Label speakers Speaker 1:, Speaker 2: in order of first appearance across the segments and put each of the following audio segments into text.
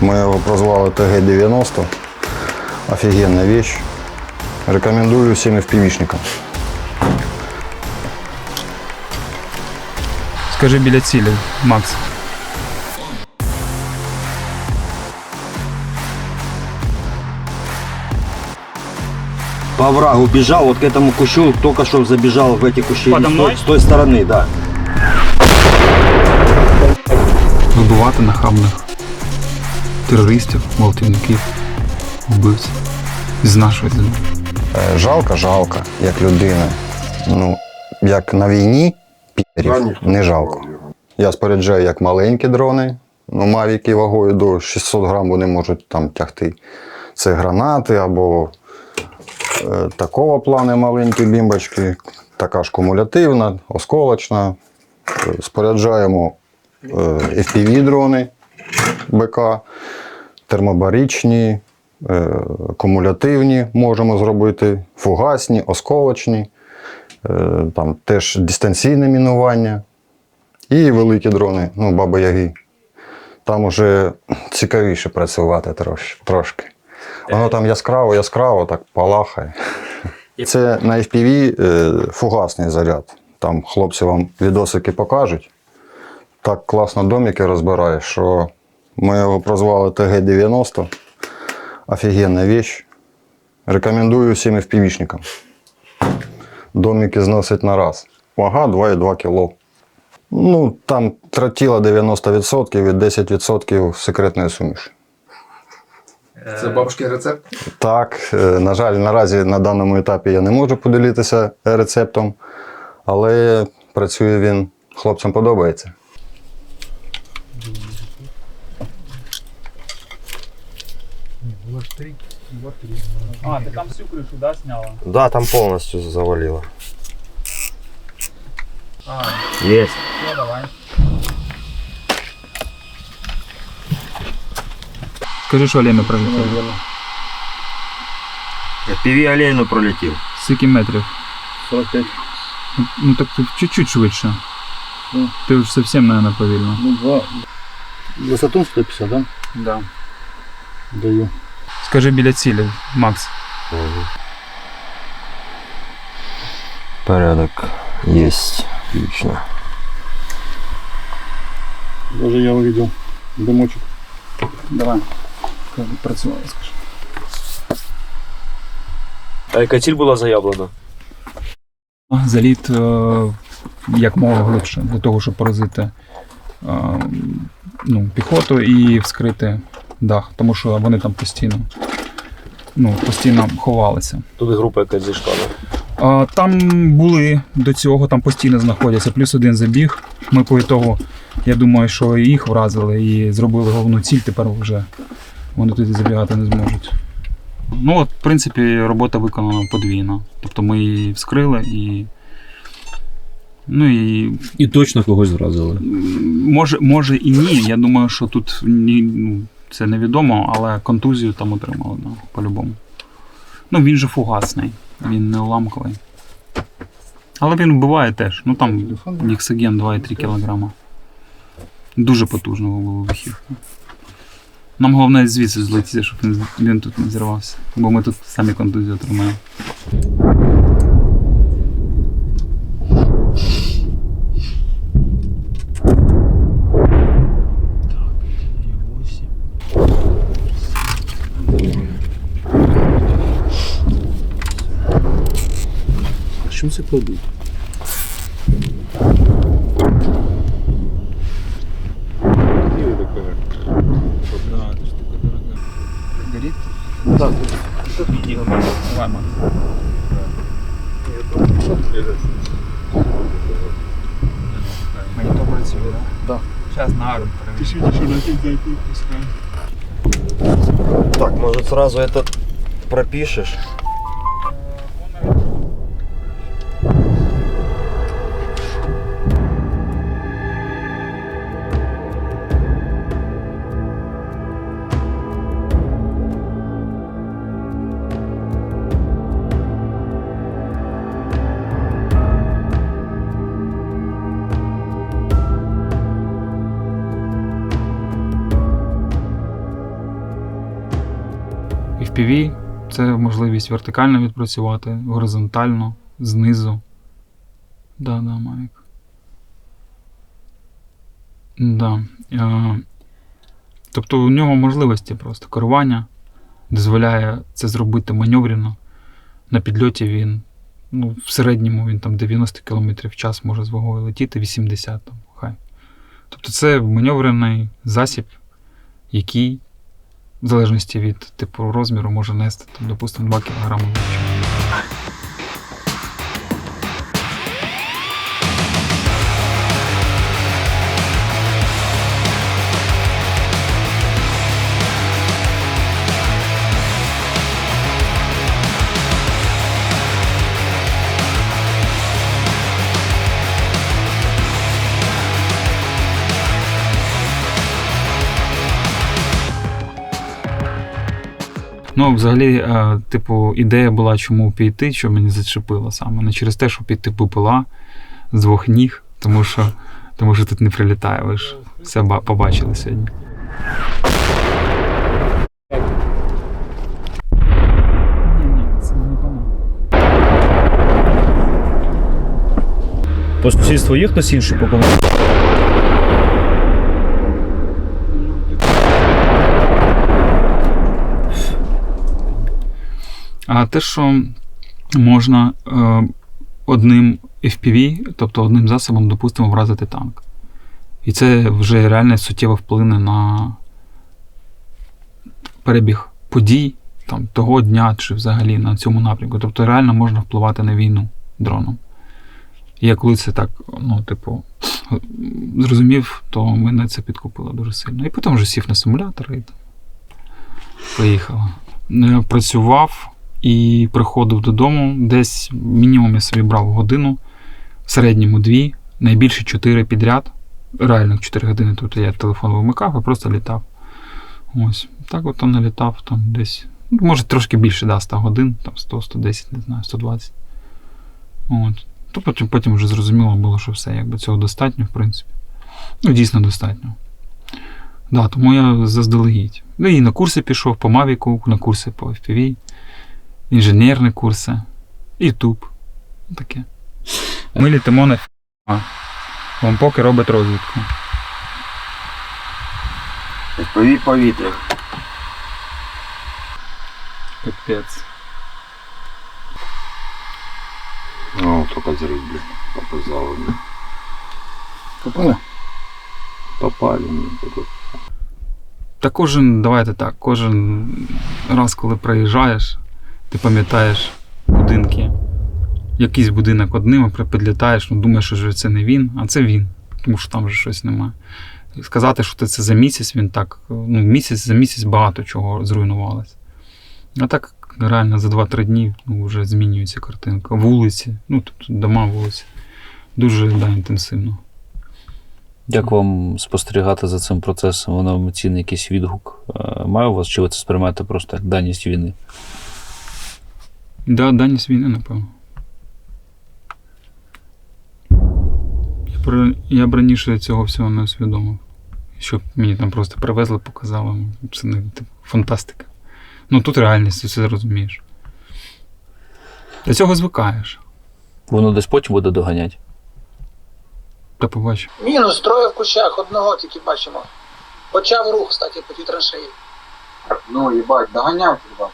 Speaker 1: Мы его прозвали ТГ-90. Офигенная вещь. Рекомендую всем FPV-шникам.
Speaker 2: Скажи біля цілі, Макс.
Speaker 3: По оврагу бежал, вот к этому кущу, только что забежал в эти кущи.
Speaker 2: Подо
Speaker 3: с той-
Speaker 2: мной?
Speaker 3: С той стороны, да.
Speaker 2: Вибивати нахабних Терористів, гвалтівників, вбивців з нашої землі.
Speaker 1: Е, Жалко, жалко, як людина. Ну, як на війні, пірів, не жалко. Я споряджаю як маленькі дрони, ну, мавіки вагою до 600 грам вони можуть там тягти. Це гранати або е, такого плану маленькі бімбочки, така ж кумулятивна, осколочна. Е, Споряджаємо е, FPV-дрони БК, термобаричні, е, кумулятивні можемо зробити, фугасні, осколочні, е, там теж дистанційне мінування і великі дрони, ну, баба Яги. Там уже цікавіше працювати трош, трошки. Воно там яскраво, яскраво так палахає. Це на FPV е, фугасний заряд. Там хлопці вам відосики покажуть. Так класно домики розбирає, що ми його прозвали ТГ-90. Офігенна вещь. Рекомендую всім FPV-шникам. Домики зносить на раз. Вага 2,2 кг. Ну, там тротіла 90% і 10% секретної суміші.
Speaker 4: Це бабушкин рецепт?
Speaker 1: Так, е, на жаль, наразі на даному етапі я не можу поділитися рецептом, але працює він, хлопцям подобається.
Speaker 2: А, ти там всю кришу, да, сняла?
Speaker 3: Да, там полностью завалило.
Speaker 2: А,
Speaker 3: Есть.
Speaker 2: ну давай. Скажи, що Олена пролетіла.
Speaker 3: FPV олейну пролетів.
Speaker 2: Скільки метрів?
Speaker 3: 45.
Speaker 2: Ну, Ну так ти чуть-чуть швидше. Ти вже зовсім, наверное, повільно.
Speaker 3: Ну, два. Высоту 150, да?
Speaker 2: Да.
Speaker 3: Даю.
Speaker 2: Скажи біля цілі, Макс.
Speaker 3: Порядок есть. Отлично.
Speaker 5: Даже я увидел дымочек.
Speaker 2: Давай. Працювала, скажи.
Speaker 6: А яка ціль була заявлена?
Speaker 2: Заліт е, як мога глибше, для того, щоб поразити е, ну, піхоту і вскрити дах, тому що вони там постійно, ну, постійно ховалися.
Speaker 6: Туди група якась зійшла. да?
Speaker 2: А, Там були до цього, там постійно знаходяться, плюс один забіг. Ми по ітогу, я думаю, що і їх вразили і зробили головну ціль, тепер вже вони туди забігати не зможуть. Ну, от, в принципі, робота виконана подвійно. Тобто ми її вскрили і. Ну і
Speaker 7: І точно когось зразили.
Speaker 2: може, може і ні. Я думаю, що тут ні, ну, це невідомо, але контузію там отримали, да, по-любому. Ну, він же фугасний, він не уламковий. Але він вбиває теж. Ну там Ніксоген 2,3 кг. Дуже потужного було вихівка. Нам головне звідси злетіти, щоб він тут не зірвався. Бо ми тут самі контузію отримаємо.
Speaker 7: А що це кладуть?
Speaker 2: Горит? Так. Давай, Макс. Монітор працює, так? Так. Зараз на арм перевіримо.
Speaker 3: Так, может сразу это пропишешь?
Speaker 2: FPV це можливість вертикально відпрацювати, горизонтально, знизу. Да, да, Мавік. Да. Е, тобто у нього можливості просто керування дозволяє це зробити маневрено. На підльоті він, ну, в середньому він там 90 км в час може з вагою летіти, 80 там, хай. Тобто це маневрений засіб, який в залежності від типу розміру може нести, допустимо, 2 кг Ну, взагалі, е, типу, ідея була, чому піти, що мені зачепило саме. Не через те, що піти ППЛА з двох ніг, тому що, тому що тут не прилітає. Ви ж все побачили сьогодні.
Speaker 7: По сусідству є хтось інший по команді?
Speaker 2: А те, що можна е, одним FPV, тобто одним засобом, допустимо, вразити танк. І це вже реально суттєво вплине на перебіг подій там, того дня чи взагалі на цьому напрямку. Тобто реально можна впливати на війну дроном. І я коли це так, ну, типу, зрозумів, то мене це підкупило дуже сильно. І потім вже сів на симулятор і поїхала. Е, Працював і приходив додому. Десь мінімум я собі брав годину, в середньому дві, найбільше чотири підряд. Реально 4 години тут я телефон вимикав і просто літав. Ось. Так от там налітав там десь. ну, Може трошки більше, да, 100 годин, там 100, 110, не знаю, 120. От. То потім, потім вже зрозуміло було, що все, якби цього достатньо, в принципі. Ну, дійсно достатньо. Да, тому я заздалегідь. Ну і на курси пішов по Мавіку, на курси по FPV, інженерні курси, YouTube. Таке. Ми літимо на FPV. Вам поки робить розвідку.
Speaker 3: Повіть повітря.
Speaker 2: Капець.
Speaker 3: О, тільки зрив, блядь. Показало, блядь.
Speaker 5: Попали?
Speaker 3: Попали мені. тут.
Speaker 2: Та кожен, давайте так, кожен раз, коли проїжджаєш, ти пам'ятаєш будинки. Якийсь будинок одним, а підлітаєш, ну думаєш, що це не він, а це він, тому що там вже щось немає. Сказати, що це за місяць, він так, ну, місяць за місяць багато чого зруйнувалося. А так реально за 2-3 дні ну, вже змінюється картинка. Вулиці, ну тобто дома, вулиці. Дуже да, інтенсивно.
Speaker 7: Як вам спостерігати за цим процесом? Воно емоційний якийсь відгук е, має у вас, чи ви це сприймаєте просто як даність війни?
Speaker 2: Да, даність війни, напевно. Я, про- я б раніше цього всього не усвідомив. Щоб мені там просто привезли, показали. ну, Це не типу, фантастика. Ну тут реальність, ти все розумієш. До цього звикаєш.
Speaker 7: Воно десь потім буде доганяти.
Speaker 2: Та побачиш.
Speaker 8: Мінус троє в кущах, одного тільки бачимо. Почав рух, кстати, по тій траншеї.
Speaker 4: Ну, їбать, доганяв тебе.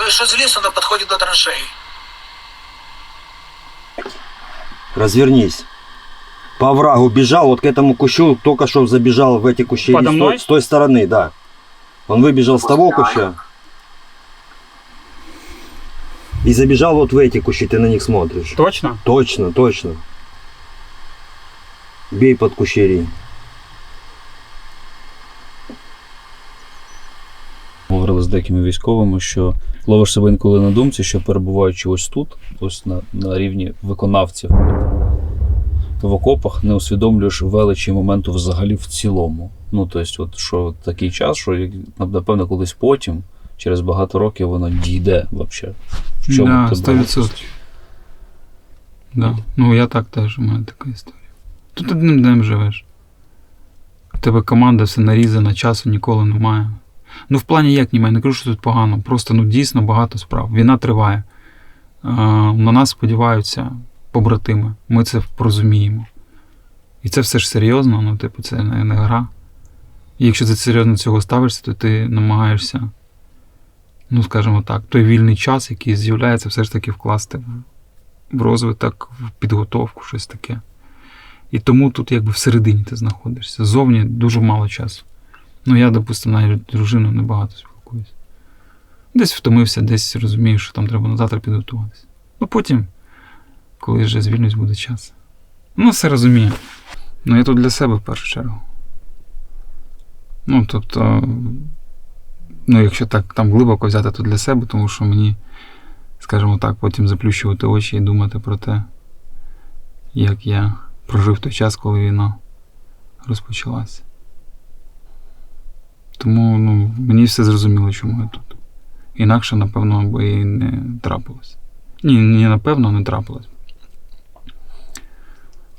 Speaker 8: Той, що з лісу, на підході до траншеї.
Speaker 3: Развернись. По оврагу бежал, вот к этому кущу только что забежал в эти кущи.
Speaker 2: Подо
Speaker 3: с,
Speaker 2: мной?
Speaker 3: той, с той стороны, да. Он выбежал с того куща. И забежал вот в эти кущи, ты на них смотришь.
Speaker 2: Точно?
Speaker 3: Точно, точно. Бей под кущери.
Speaker 7: Деякими військовими, що ловиш себе інколи на думці, що перебуваючи ось тут, ось на, на рівні виконавців в окопах, не усвідомлюєш величі моменту взагалі в цілому. Ну, тобто, от що такий час, що напевно колись потім, через багато років, воно дійде взагалі. В чому
Speaker 2: Да,
Speaker 7: ти
Speaker 2: 100%. Да. Ну я так теж, у мене така історія. Тут одним днем живеш. У тебе команда все нарізана, часу ніколи немає. Ну, в плані як немає, не кажу, що тут погано. Просто ну дійсно багато справ. Війна триває. На нас сподіваються побратими. Ми це порозуміємо. І це все ж серйозно, ну, типу, це не, не гра. І якщо ти серйозно цього ставишся, то ти намагаєшся, ну, скажімо так, той вільний час, який з'являється, все ж таки вкласти в розвиток, в підготовку, щось таке. І тому тут якби всередині ти знаходишся. Зовні дуже мало часу. Ну, я, допустимо, навіть з дружиною небагато спілкуюся. Десь втомився, десь розумію, що там треба на завтра підготуватися. Ну потім, коли вже звільнюсь, буде час. Ну, все розумію. Ну, я тут для себе в першу чергу. Ну, тобто, ну, якщо так там глибоко взяти, то для себе, тому що мені, скажімо так, потім заплющувати очі і думати про те, як я прожив той час, коли війна розпочалася. Тому ну, мені все зрозуміло, чому я тут. Інакше, напевно, би і не трапилось. Ні, не напевно, не трапилось.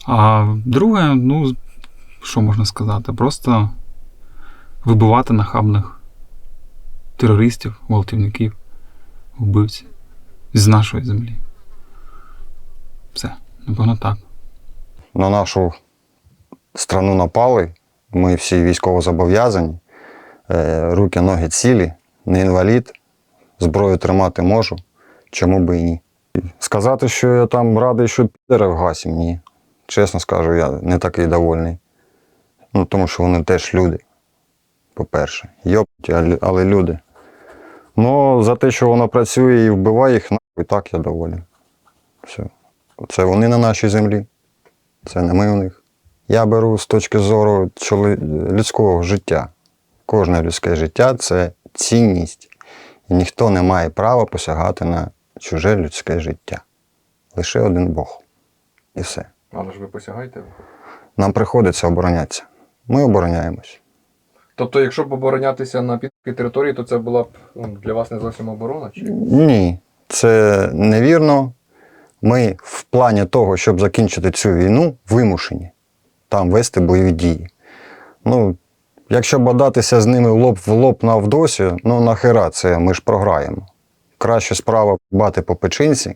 Speaker 2: А друге, ну, що можна сказати? Просто вибивати нахабних терористів, гвалтівників, вбивців з нашої землі. Все, напевно, так.
Speaker 1: На нашу страну напали. Ми всі військово зобов'язані. Е, Руки, ноги цілі, не інвалід, зброю тримати можу. Чому би і ні? Сказати, що я там радий, що підери вгасім, ні. Чесно скажу, я не такий довольний. Ну, тому що вони теж люди. По-перше, йопті, але- люди. Ну, за те, що воно працює і вбиває їх, нахуй, так я доволен. Все. Це вони на нашій землі. Це не ми у них. Я беру з точки зору людського життя. Кожне людське життя це цінність. І ніхто не має права посягати на чуже людське життя. Лише один Бог. І все.
Speaker 9: Але ж ви посягаєте.
Speaker 1: Нам приходиться оборонятися. Ми обороняємось.
Speaker 9: Тобто, якщо б оборонятися на підкій території, то це була б ну, для вас не зовсім оборона? Чи?
Speaker 1: Ні, це невірно. Ми в плані того, щоб закінчити цю війну, вимушені там вести бойові дії. Ну, якщо бодатися з ними лоб в лоб на Авдосі, ну нахера це ми ж програємо. Краще справа бати по печінці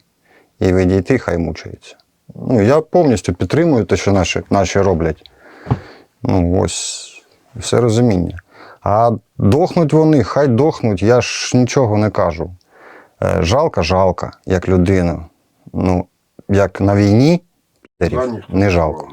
Speaker 1: і відійти, хай мучаються. Ну, я повністю підтримую те, що наші, наші роблять. Ну, ось все розуміння. А дохнуть вони, хай дохнуть, я ж нічого не кажу. Е, Жалко, жалко, як людину. Ну, як на війні, не жалко.